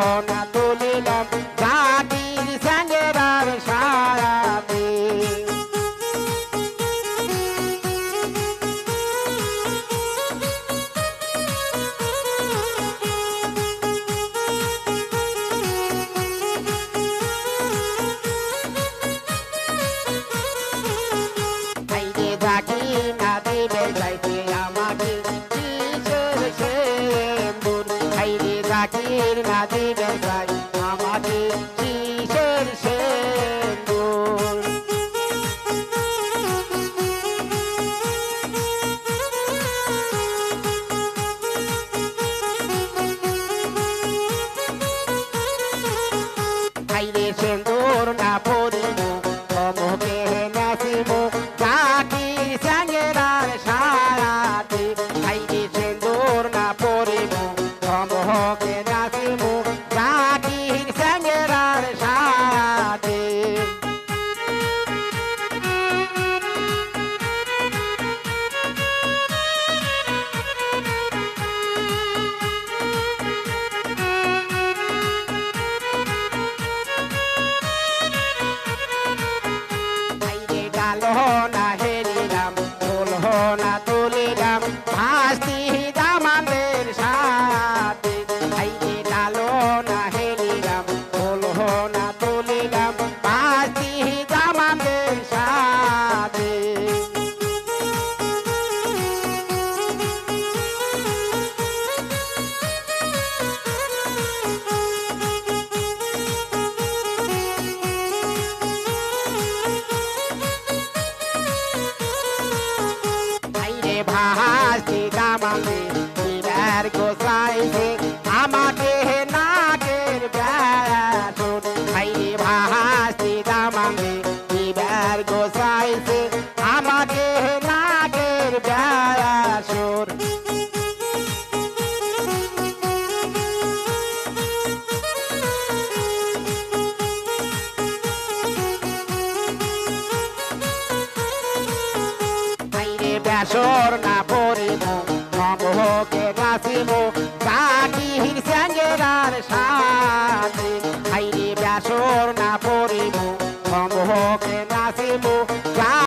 on. স্বাধীনে যাই আমাদের কিসের শেষ Hay de on. Ahal si gamande, si vergo sai আসর না পড়িব অমোহকে বাঁচিব